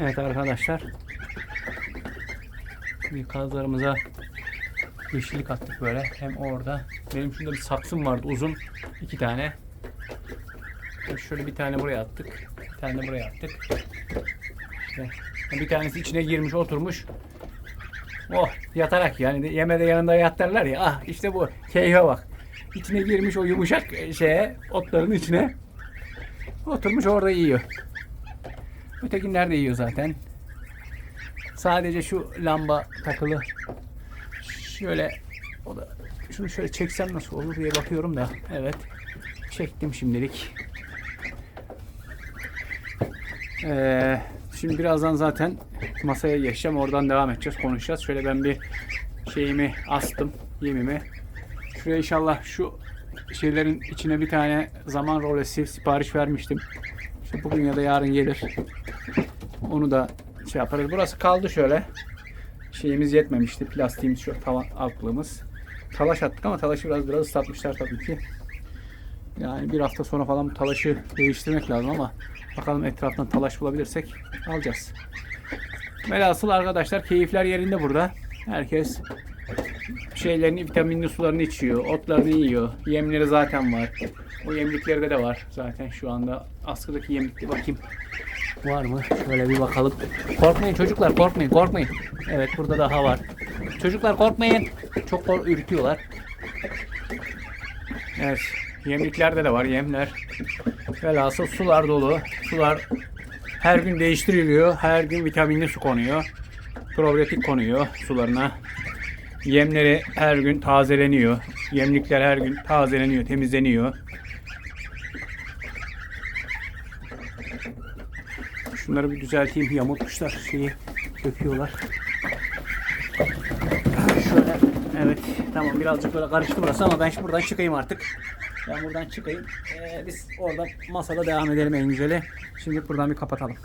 Evet arkadaşlar. Bir kazlarımıza yeşillik attık böyle. Hem orada. Benim şurada bir saksım vardı uzun. iki tane. Şöyle bir tane buraya attık. Bir tane de buraya attık. İşte bir tanesi içine girmiş oturmuş. Oh yatarak yani de- yemede yanında yat derler ya. Ah işte bu keyfe bak. İçine girmiş o yumuşak şeye otların içine. Oturmuş orada yiyor. Ötekiler de yiyor zaten. Sadece şu lamba takılı. Şöyle o da şunu şöyle çeksem nasıl olur diye bakıyorum da. Evet. Çektim şimdilik. Ee, şimdi birazdan zaten masaya geçeceğim. Oradan devam edeceğiz. Konuşacağız. Şöyle ben bir şeyimi astım. Yemimi. Şuraya inşallah şu şeylerin içine bir tane zaman rolesi sipariş vermiştim. Bugün ya da yarın gelir. Onu da şey yaparız. Burası kaldı şöyle. Şeyimiz yetmemişti. Plastiğimiz şu tavan altlığımız. Talaş attık ama talaşı biraz biraz ıslatmışlar tabii ki. Yani bir hafta sonra falan talaşı değiştirmek lazım ama bakalım etraftan talaş bulabilirsek alacağız. Velhasıl arkadaşlar keyifler yerinde burada. Herkes şeylerini, vitaminli sularını içiyor, otlarını yiyor. Yemleri zaten var. O yemliklerde de var zaten şu anda. Askıdaki yemlikte bakayım. Var mı? Şöyle bir bakalım. Korkmayın çocuklar korkmayın korkmayın. Evet burada daha var. Çocuklar korkmayın. Çok kor ürküyorlar. Evet. Yemliklerde de var yemler. Velhasıl sular dolu. Sular her gün değiştiriliyor. Her gün vitaminli su konuyor. Probiyotik konuyor sularına. Yemleri her gün tazeleniyor. Yemlikler her gün tazeleniyor, temizleniyor. Şunları bir düzelteyim. Yamultmuşlar şeyi. Döküyorlar. Şöyle. Evet. Tamam birazcık böyle karıştı burası ama ben buradan çıkayım artık. Ben buradan çıkayım. Ee, biz orada masada devam edelim en güzeli. Şimdi buradan bir kapatalım.